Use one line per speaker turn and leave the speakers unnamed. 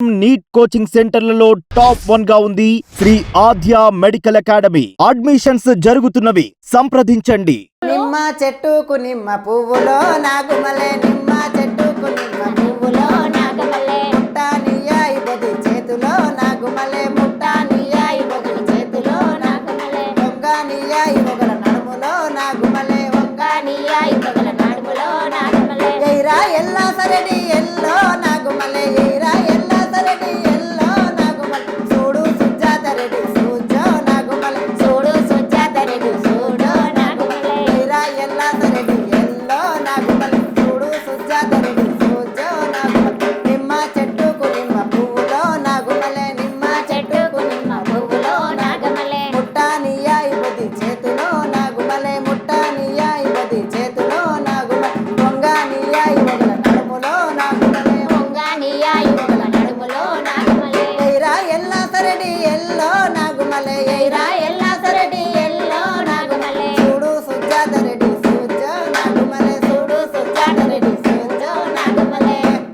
Neat coaching సెంటర్లలో top వన్గా ఉంది Shri Adya medical academy. Admissions జరుగుతున్నవి. సంప్రదించండి.
నిమ్మ చెట్టుకు నిమ్మ పువ్వులో నాగుమలే నిమ్మ చెట్టుకు నిమ్మ పువ్వులో బొది చేతిలో నాగుమలే చేతిలో నియ్యాయి ఒకల నడుములో నాగుమలే
నడుములో నాగమల్లె
ఎయిరా ఎల్లా సరడి. ఎల్ల సరడి ఎల్లో